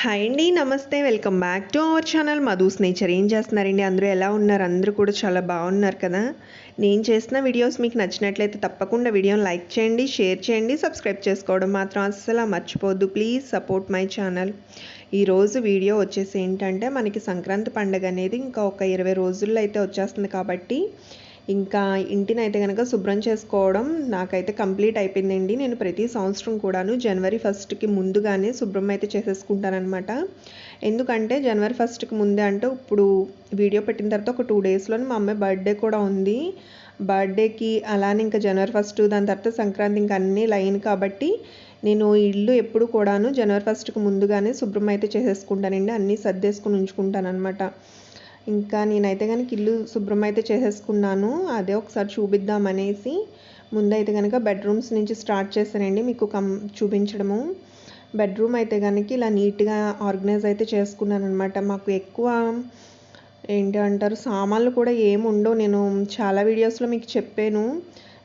Hi అండి నమస్తే welcome back to our channel. Madhu's nature ఏం చేస్తున్నారండి? అందరూ ఎలా ఉన్నారు? అందరూ కూడా చాలా బాగున్నారు కదా? నేను చేసిన వీడియోస్ మీకు నచ్చినట్లయితే తప్పకుండా వీడియోని లైక్ చేయండి షేర్ చేయండి సబ్స్క్రైబ్ చేసుకోవడం మాత్రం అస్సలు మర్చిపోద్దు ప్లీజ్ సపోర్ట్ మై ఛానల్. ఈరోజు వీడియో వచ్చేసి ఏంటంటే మనకి సంక్రాంతి పండుగ అనేది ఇంకా ఒక ఇరవై రోజుల్లో అయితే వచ్చేస్తుంది కాబట్టి ఇంకా ఇంటిని అయితే కనుక శుభ్రం చేసుకోవడం నాకైతే కంప్లీట్ అయిపోయిందండి. నేను ప్రతి సంవత్సరం కూడాను జనవరి ఫస్ట్కి ముందుగానే శుభ్రం అయితే చేసేసుకుంటానమాట ఎందుకంటే జనవరి ఫస్ట్కి ముందే అంటే ఇప్పుడు వీడియో పెట్టిన తర్వాత ఒక టూ డేస్లోనే మా అమ్మాయి బర్త్డే కూడా ఉంది. బర్త్డేకి అలానే ఇంకా జనవరి ఫస్ట్ దాని తర్వాత సంక్రాంతి ఇంకా అన్నీ లైన్ కాబట్టి నేను ఇల్లు ఎప్పుడు కూడాను జనవరి ఫస్ట్కి ముందుగానే శుభ్రం అయితే చేసేసుకుంటానండి. అన్నీ సర్దేసుకుని ఉంచుకుంటాను అనమాట ఇంకా నేనైతే కనుక ఇల్లు శుభ్రం అయితే చేసేసుకున్నాను. అదే ఒకసారి చూపిద్దామనేసి ముందైతే కనుక బెడ్రూమ్స్ నుంచి స్టార్ట్ చేశానండి మీకు కం చూపించడము. బెడ్రూమ్ అయితే కనుక ఇలా నీట్గా ఆర్గనైజ్ అయితే చేసుకున్నాను అనమాట మాకు ఎక్కువ ఏంటి అంటారు సామాన్లు కూడా ఏమి ఉండవు నేను చాలా వీడియోస్లో మీకు చెప్పాను.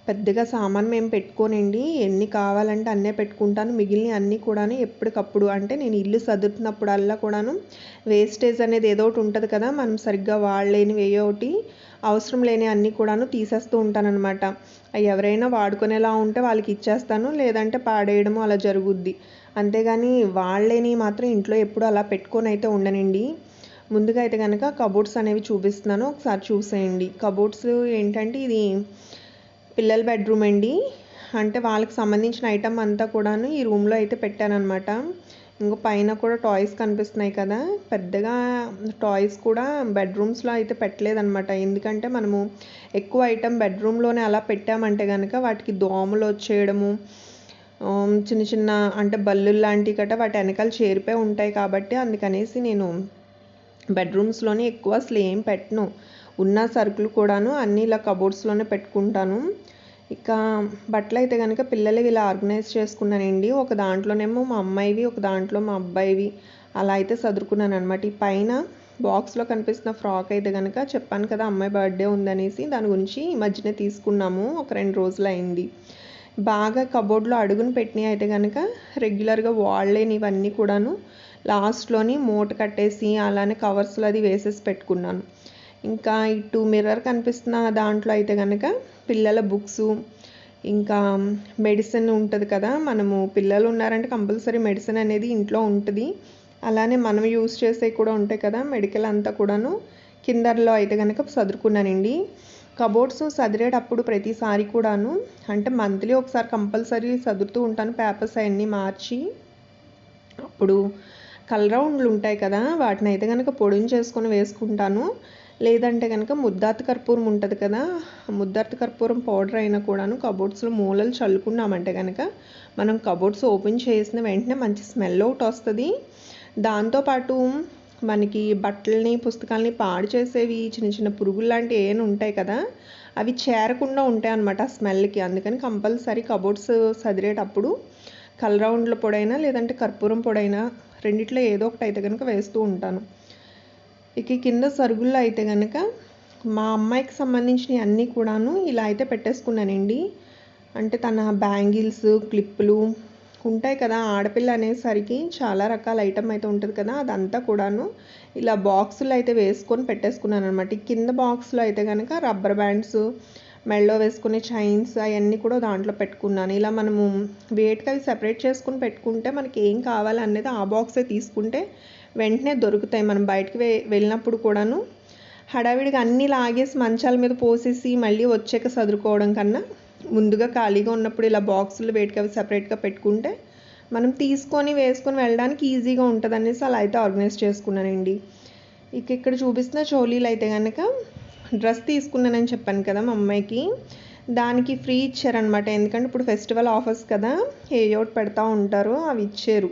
పెద్దగా సామాన్ మేము పెట్టుకోనండి. ఎన్ని కావాలంటే అన్నే పెట్టుకుంటాను. మిగిలిన అన్నీ కూడాను ఎప్పటికప్పుడు అంటే నేను ఇల్లు సదురుతున్నప్పుడల్లా కూడాను వేస్టేజ్ అనేది ఏదో ఒకటి ఉంటుంది కదా మనం సరిగ్గా వాడలేని ఏదో ఒకటి అవసరం లేని అన్నీ కూడాను తీసేస్తూ ఉంటానన్నమాట. అవి ఎవరైనా వాడుకునేలా ఉంటే వాళ్ళకి ఇచ్చేస్తాను లేదంటే పాడేయడము అలా జరుగుద్ది. అంతేగాని వాళ్ళేని మాత్రం ఇంట్లో ఎప్పుడు అలా పెట్టుకొని అయితే ఉండనండి. ముందుగా అయితే కనుక కబోర్డ్స్ అనేవి చూపిస్తున్నాను. ఒకసారి చూసేయండి. కబోర్డ్స్ ఏంటంటే ఇది పిల్లల బెడ్రూమ్ అండి. అంటే వాళ్ళకి సంబంధించిన ఐటమ్ అంతా కూడాను ఈ రూమ్లో అయితే పెట్టానమాట ఇంకో పైన కూడా టాయ్స్ కనిపిస్తున్నాయి కదా. పెద్దగా టాయ్స్ కూడా బెడ్రూమ్స్లో అయితే పెట్టలేదన్నమాట. ఎందుకంటే మనము ఎక్కువ ఐటమ్ బెడ్రూమ్లోనే అలా పెట్టామంటే కనుక వాటికి దోమలు వచ్చేయడము చిన్న చిన్న అంటే బల్లులు లాంటివి గట్రా వాటి వెనకాల చేరిపోయి ఉంటాయి కాబట్టి అందుకనేసి నేను బెడ్రూమ్స్లోనే ఎక్కువ అసలు ఏం పెట్టను. ఉన్న సరుకులు కూడాను అన్నీ ఇలా కబోర్డ్స్లోనే పెట్టుకుంటాను. ఇక బట్టలు అయితే కనుక పిల్లలవి ఇలా ఆర్గనైజ్ చేసుకున్నానండి. ఒక దాంట్లోనేమో మా అమ్మాయివి ఒక దాంట్లో మా అబ్బాయివి అలా అయితే చదువుకున్నాను అనమాట ఈ పైన బాక్స్లో కనిపిస్తున్న ఫ్రాక్ అయితే కనుక చెప్పాను కదా అమ్మాయి బర్త్డే ఉందనేసి దాని గురించి ఈ మధ్యనే తీసుకున్నాము. ఒక రెండు రోజులు అయింది బాగా కబోర్డ్లో అడుగును పెట్టినవి అయితే కనుక రెగ్యులర్గా వాడలేని ఇవన్నీ కూడాను లాస్ట్లోని మూట కట్టేసి అలానే కవర్స్లో అది వేసేసి పెట్టుకున్నాను. ఇంకా ఇటు మిర్రర్ కనిపిస్తున్న దాంట్లో అయితే కనుక పిల్లల బుక్స్ ఇంకా మెడిసిన్ ఉంటుంది కదా మనము పిల్లలు ఉన్నారంటే కంపల్సరీ మెడిసిన్ అనేది ఇంట్లో ఉంటుంది. అలానే మనం యూస్ చేసేవి కూడా ఉంటాయి కదా మెడికల్ అంతా కూడాను కిందర్లో అయితే కనుక చదువుకున్నానండి కబోర్డ్స్ చదివేటప్పుడు ప్రతిసారి కూడాను అంటే మంత్లీ ఒకసారి కంపల్సరీ చదువుతూ ఉంటాను పేపర్స్ అవన్నీ మార్చి. అప్పుడు కలరౌండ్లు ఉంటాయి కదా వాటిని అయితే కనుక పొడిని చేసుకొని వేసుకుంటాను. లేదంటే కనుక ముద్దార్త కర్పూరం ఉంటుంది కదా ముద్దార్త కర్పూరం పౌడర్ అయినా కూడాను కబోర్డ్స్లో మూలలు చల్లుకున్నామంటే కనుక మనం కబోర్డ్స్ ఓపెన్ చేసిన వెంటనే మంచి స్మెల్ ఒకటి వస్తుంది. దాంతోపాటు మనకి బట్టలని పుస్తకాలని పాడు చేసేవి చిన్న చిన్న పురుగులు లాంటివి ఏమైనా ఉంటాయి కదా అవి చేరకుండా ఉంటాయి అన్నమాట ఆ స్మెల్కి. అందుకని కంపల్సరీ కబోర్డ్స్ సదిరేటప్పుడు కలరౌండ్ల పొడైనా లేదంటే కర్పూరం పొడైనా రెండిట్లో ఏదో ఒకటి అయితే కనుక వేస్తూ ఉంటాను. ఇక కింద సరుగుల్లో అయితే కనుక మా అమ్మాయికి సంబంధించినవి అన్నీ కూడాను ఇలా అయితే పెట్టేసుకున్నానండి. అంటే తన బ్యాంగిల్స్ క్లిప్పులు ఉంటాయి కదా ఆడపిల్ల అనేసరికి చాలా రకాల ఐటమ్ అయితే ఉంటుంది కదా అదంతా కూడాను ఇలా బాక్సులు అయితే వేసుకొని పెట్టేసుకున్నాను అనమాట కింద బాక్స్లో అయితే కనుక రబ్బర్ బ్యాండ్స్ మెళ్ళో వేసుకునే చైన్స్ అవన్నీ కూడా దాంట్లో పెట్టుకున్నాను. ఇలా మనము వేటికి అవి సెపరేట్ చేసుకుని పెట్టుకుంటే మనకి ఏం కావాలనేది ఆ బాక్సే తీసుకుంటే వెంటనే దొరుకుతాయి. మనం బయటికి వె వెళ్ళినప్పుడు కూడాను హడావిడిగా అన్నీ లాగేసి మంచాల మీద పోసేసి మళ్ళీ వచ్చాక చదువుకోవడం కన్నా ముందుగా ఖాళీగా ఉన్నప్పుడు ఇలా బాక్సులు వేటికి అవి సపరేట్గా పెట్టుకుంటే మనం తీసుకొని వేసుకొని వెళ్ళడానికి ఈజీగా ఉంటుంది అనేసి అలా అయితే ఆర్గనైజ్ చేసుకున్నానండి. ఇక ఇక్కడ చూపిస్తున్న చోలీలు అయితే కనుక డ్రెస్ తీసుకున్నానని చెప్పాను కదా మా అమ్మాయికి. దానికి ఫ్రీ ఇచ్చారనమాట ఎందుకంటే ఇప్పుడు ఫెస్టివల్ ఆఫర్స్ కదా ఏ ఒకటి పెడతా ఉంటారు అవి ఇచ్చారు.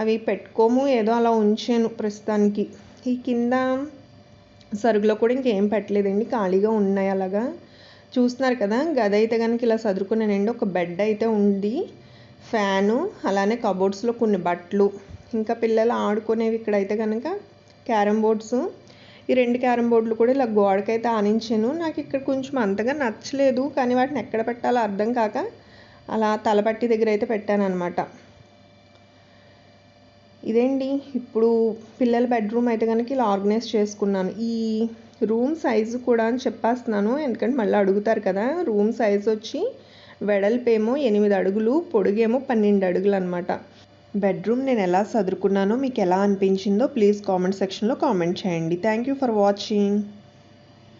అవి పెట్టుకోము ఏదో అలా ఉంచాను ప్రస్తుతానికి. ఈ కింద సరుకులో కూడా ఇంకేం పెట్టలేదండి ఖాళీగా ఉన్నాయి అలాగా. చూస్తున్నారు కదా గది అయితే కనుక ఇలా సదురుకున్నానండి. ఒక బెడ్ అయితే ఉంది ఫ్యాను అలానే కబోర్డ్స్లో కొన్ని బట్టలు. ఇంకా పిల్లలు ఆడుకునేవి ఇక్కడైతే కనుక క్యారమ్ బోర్డ్స్. ఈ రెండు క్యారమ్ బోర్డులు కూడా ఇలా గోడకైతే ఆనించాను. నాకు ఇక్కడ కొంచెం అంతగా నచ్చలేదు కానీ వాటిని ఎక్కడ పెట్టాలో అర్థం కాక అలా తలపట్టి దగ్గర అయితే పెట్టాను అనమాట ఇదేంటి? ఇప్పుడు పిల్లల బెడ్రూమ్ అయితే కనుక ఇలా ఆర్గనైజ్ చేసుకున్నాను. ఈ రూమ్ సైజు కూడా అని చెప్పేస్తున్నాను. ఎందుకంటే మళ్ళీ అడుగుతారు కదా రూమ్ సైజు వచ్చి వెడల్పేమో ఎనిమిది అడుగులు పొడుగేమో పన్నెండు అడుగులు అనమాట బెడ్రూమ్ నేను ఎలా సదురుకున్నానో మీకు ఎలా అనిపించిందో ప్లీజ్ కామెంట్ సెక్షన్లో కామెంట్ చేయండి. Thank you for watching.